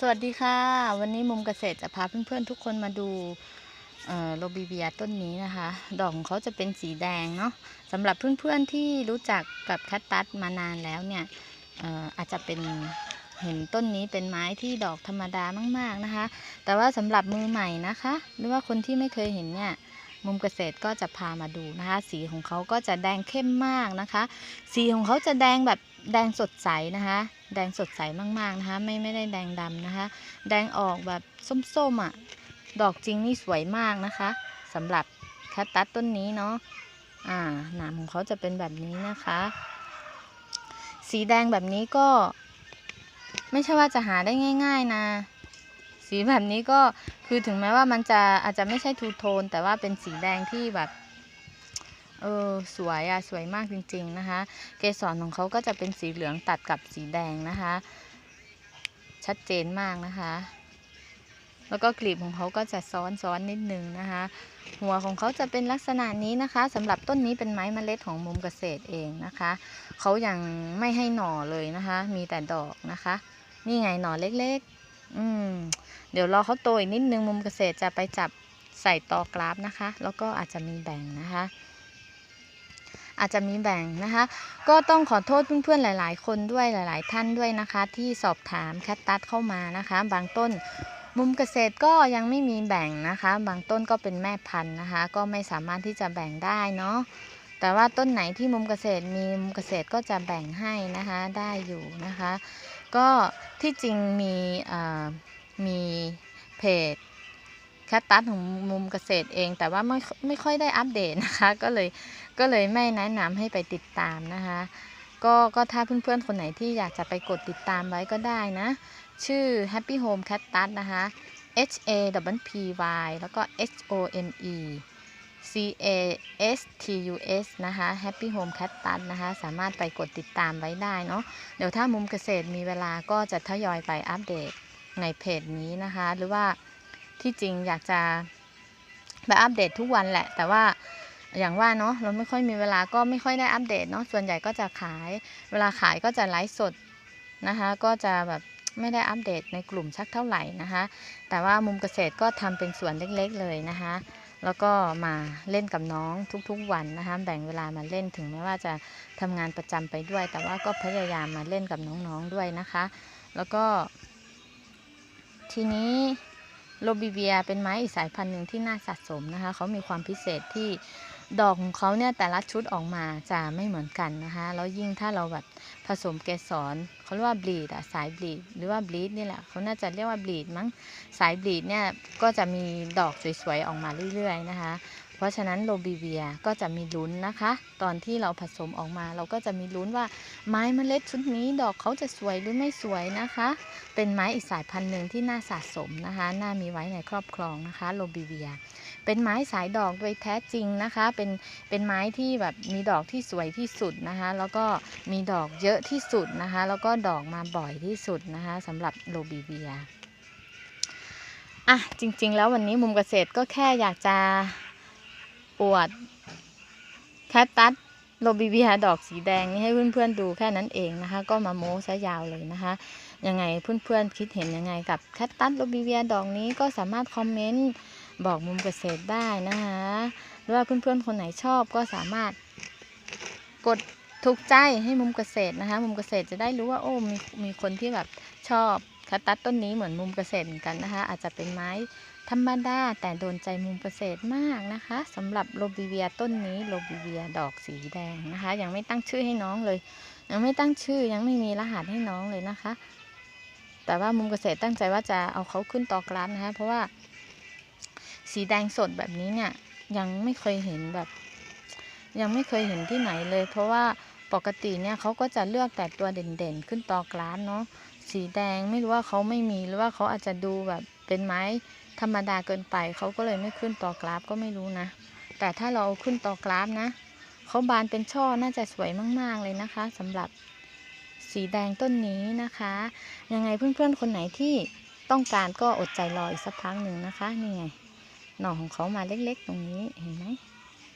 สวัสดีค่ะ วันนี้มุมเกษตรจะพาเพื่อนๆทุกคนมาดูโรบิเบียต้นนี้นะคะ ดอกของเขาจะเป็นสีแดงเนาะสำหรับเพื่อนๆที่รู้จักกับแคตตัสมานานแล้วเนี่ยอออาจจะเป็นเห็นต้นนี้เป็นไม้ที่ดอกธรรมดามาก ๆนะคะ แต่ว่าสำหรับมือใหม่นะคะ หรือว่าคนที่ไม่เคยเห็นเนี่ยมุมเกษตรก็จะพามาดูนะคะ สีของเขาก็จะแดงเข้มมากนะคะ สีของเขาจะแดงแบบแดงสดใสนะคะ แดงสดใสมากๆนะคะ ไม่ไม่ได้แดงดำนะคะ แดงออกแบบส้มๆอะ ดอกจริงนี่สวยมากนะคะสำหรับแคตตัสต้นนี้เนาะอ่าหนามของเขาจะเป็นแบบนี้นะคะ สีแดงแบบนี้ก็ ไม่ใช่ว่าจะหาได้ง่าย ๆนะ สีแบบนี้ก็คือถึงแม้ว่ามันจะอาจจะไม่ใช่ทูโทน แต่ว่าเป็นสีแดงที่แบบ เออสวยอะสวยมากจริง ๆนะคะ เกสรของเขาก็จะเป็นสีเหลืองตัดกับสีแดงนะคะ ชัดเจนมากนะคะ แล้วก็กลีบของเขาก็จะซ้อนซ้อนนิดนึงนะคะ หัวของเขาจะเป็นลักษณะนี้นะคะสำหรับต้นนี้เป็นไม้มเมล็ดของมุมเกษตรเองนะคะเขายังไม่ให้หน่อเลยนะคะ มีแต่ดอกนะคะ นี่ไงหน่อเล็กๆ อืมเดี๋ยวรอเขาโตอีกนิดนึงมุมเกษตรจะไปจับใส่ตอกราฟนะคะ แล้วก็อาจจะมีแบ่งนะคะ อาจจะมีแบ่งนะคะ ก็ต้องขอโทษเพื่อนๆหลาย ๆ คนด้วยหลาย ๆ ท่านด้วยนะคะ ที่สอบถามแคตตัสเข้ามานะคะ บางต้นมุมเกษตรก็ยังไม่มีแบ่งนะคะ บางต้นก็เป็นแม่พันธุ์นะคะ ก็ไม่สามารถที่จะแบ่งได้เนาะแต่ว่าต้นไหนที่มุมเกษตรมีมุมเกษตรก็จะแบ่งให้นะคะได้อยู่นะคะ ก็ที่จริงมีอ่ามีเพจ คตตัสของมุมเกษตรเอง แต่ว่าไม่ไม่ค่อยได้อัปเดตนะคะ ก็เลยก็เลยไม่แนะนำให้ไปติดตามนะคะ ก็ก็ถ้าเพื่อนๆ คนไหนที่อยากจะไปกดติดตามไว้ก็ได้นะ ชื่อ Happy Home Cactus นะคะ H A W P Y แล้วก็ H O M E C A S T U S นะคะ Happy Home Cactus นะคะ สามารถไปกดติดตามไว้ได้เนาะ เดี๋ยวถ้ามุมเกษตรมีเวลาก็จะทยอยไปอัปเดตในเพจนี้นะคะ หรือว่า ที่จริงอยากจะไปอัปเดตทุกวันแหละ แต่ว่าอย่างว่าเนาะเราไม่ค่อยมีเวลาก็ไม่ค่อยได้อัปเดตเนาะส่วนใหญ่ก็จะขาย เวลาขายก็จะไลฟ์สดนะคะ ก็จะแบบไม่ได้อัปเดตในกลุ่มสักเท่าไหร่นะคะ แต่ว่ามุมเกษตรก็ทำเป็นส่วนเล็กๆเลยนะคะ แล้วก็มาเล่นกับน้องทุกๆวันนะคะ แบ่งเวลามาเล่นถึงแม้ว่าจะทำงานประจำไปด้วย แต่ว่าก็พยายามมาเล่นกับน้องๆด้วยนะคะ แล้วก็ทีนี้ โรบิเวียเป็นไม้อีกสายพันธุ์หนึ่งที่น่าสะสมนะคะเขามีความพิเศษที่ดอกของเขาเนี่ยแต่ละชุดออกมาจะไม่เหมือนกันนะคะแล้วยิ่งถ้าเราแบบผสมเกสรเขาเรียกว่าบลีดอะสายบลีดหรือว่าบลีดนี่แหละเขาน่าจะเรียกว่าบลีดมั้งสายบลีดเนี่ยก็จะมีดอกสวยๆออกมาเรื่อยๆนะคะ เพราะฉะนั้นโรบิเวียก็จะมีลุ้นนะคะ ตอนที่เราผสมออกมาเราก็จะมีลุ้นว่าไม้เมล็ดชุดนี้ดอกเขาจะสวยหรือไม่สวยนะคะ เป็นไม้อีกสายพันธุ์หนึ่งที่น่าสะสมนะคะน่ามีไว้ในครอบครองนะคะโรบิเวีย เป็นไม้สายดอกโดยแท้จริงนะคะ เป็นเป็นไม้ที่แบบมีดอกที่สวยที่สุดนะคะ แล้วก็มีดอกเยอะที่สุดนะคะ แล้วก็ดอกมาบ่อยที่สุดนะคะสำหรับโรบิเวียอะจริง ๆ แล้ววันนี้มุมเกษตรก็แค่อยากจะ อวดแคตตัสโรบิเวียดอกสีแดงนี่ให้เพื่อนๆดูแค่นั้นเองนะคะ ก็มาโม้ซะยาวเลยนะคะยังไงเพื่อนๆคิดเห็นยังไงกับแคตตัสโรบิเวียดอกนี้ก็สามารถคอมเมนต์บอกมุมเกษตรได้นะคะหรือว่าเพื่อนๆคนไหนชอบก็สามารถกดถูกใจให้มุมเกษตรนะคะ มุมเกษตรจะได้รู้ว่าโอ้มีมีคนที่แบบชอบแคตตัสต้นนี้เหมือนมุมเกษตรเหมือนกันนะคะ อาจจะเป็นไม้ ธรรมดาแต่โดนใจมุมเกษตรมากนะคะสำหรับโรบิเวียต้นนี้โรบิเวียดอกสีแดงนะคะ ยังไม่ตั้งชื่อให้น้องเลย ยังไม่ตั้งชื่อยังไม่มีรหัสให้น้องเลยนะคะ แต่ว่ามุมเกษตรตั้งใจว่าจะเอาเขาขึ้นตอกร้านนะคะ เพราะว่า สีแดงสดแบบนี้เนี่ย ยังไม่เคยเห็นแบบ ยังไม่เคยเห็นที่ไหนเลย เพราะว่าปกติเนี่ยเขาก็จะเลือกแต่ตัวเด่นๆ ขึ้นตอกร้านเนาะสีแดงไม่รู้ว่าเขาไม่มีหรือว่าเขาอาจจะดูแบบเป็นไม้ ธรรมดาเกินไปเขาก็เลยไม่ขึ้นต่อกราฟก็ไม่รู้นะ แต่ถ้าเราเอาขึ้นต่อกราฟนะเขาบานเป็นช่อน่าจะสวยมาก ๆ เลยนะคะสำหรับสีแดงต้นนี้นะคะ ยังไงเพื่อนๆคนไหนที่ต้องการก็อดใจรออีกสักพักหนึ่งนะคะนี่ไงหน่อของเขามาเล็กๆ ตรงนี้เห็นไหม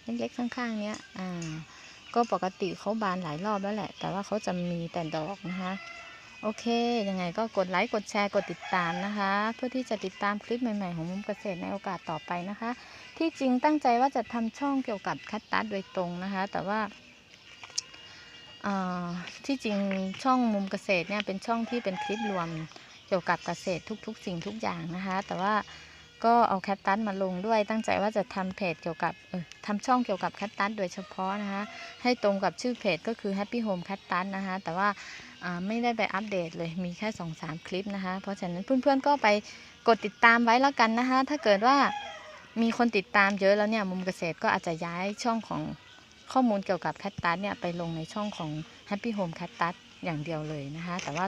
เล็กๆข้างๆเนี้ยอ่าก็ปกติเขาบานหลายรอบแล้วแหละ แต่ว่าเขาจะมีแต่ดอกนะคะ โอเค ยังไงก็กดไลค์ กดแชร์ กดติดตามนะคะ เพื่อที่จะติดตามคลิปใหม่ ๆ ของมุมเกษตรในโอกาสต่อไปนะคะ ที่จริงตั้งใจว่าจะทำช่องเกี่ยวกับคัตตัสโดยตรงนะคะ แต่ว่าที่จริงช่องมุมเกษตรเนี่ยเป็นช่องที่เป็นคลิปรวมเกี่ยวกับเกษตรทุก ๆ สิ่งทุกอย่างนะคะ แต่ว่า ก็เอาแคตตัสมาลงด้วยตั้งใจว่าจะทำเพจเกี่ยวกับออทำช่องเกี่ยวกับแคตตัสโดยเฉพาะนะคะ ให้ตรงกับชื่อเพจก็คือ Happy Home Cactus นะคะ แต่ว่าไม่ได้ไปอัปเดตเลยมีแค่ 2-3 คลิปนะคะ เพราะฉะนั้นเพื่อนๆก็ไปกดติดตามไว้แล้วกันนะคะ ถ้าเกิดว่ามีคนติดตามเยอะแล้วเนี่ยมุมเกษตรก็อาจจะย้ายช่องของข้อมูลเกี่ยวกับแคตตัสเนี่ยไปลงในช่องของ Happy Home Cactus อย่างเดียวเลยนะคะ แต่ว่า